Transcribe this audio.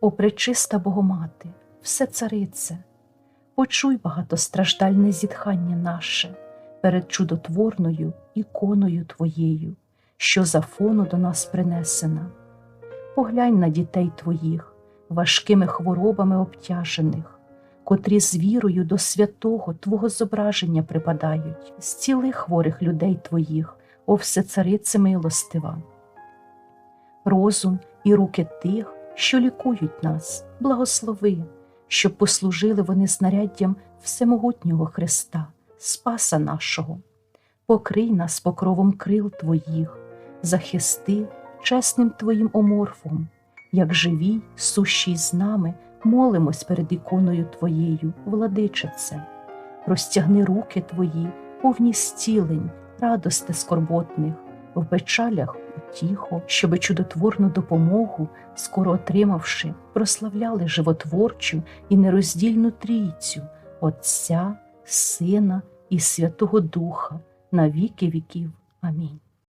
О, пречиста Богомати, все царице, почуй багатостраждальне зітхання наше перед чудотворною іконою Твоєю, що за фону до нас принесена. Поглянь на дітей Твоїх, важкими хворобами обтяжених, котрі з вірою до святого Твого зображення припадають, зціли хворих людей Твоїх, о всецарице милостива. Розум і руки тих, що лікують нас, благослови, щоб послужили вони знаряддям всемогутнього Христа, Спаса нашого. Покрий нас покровом крил Твоїх, захисти чесним Твоїм оморфом, як живі, сущі з нами, молимось перед іконою Твоєю, владичице. Розтягни руки Твої, повні зцілень, радости скорботних, в печалях утіху, щоби чудотворну допомогу, скоро отримавши, прославляли животворчу і нероздільну трійцю Отця, Сина і Святого Духа на віки віків. Амінь.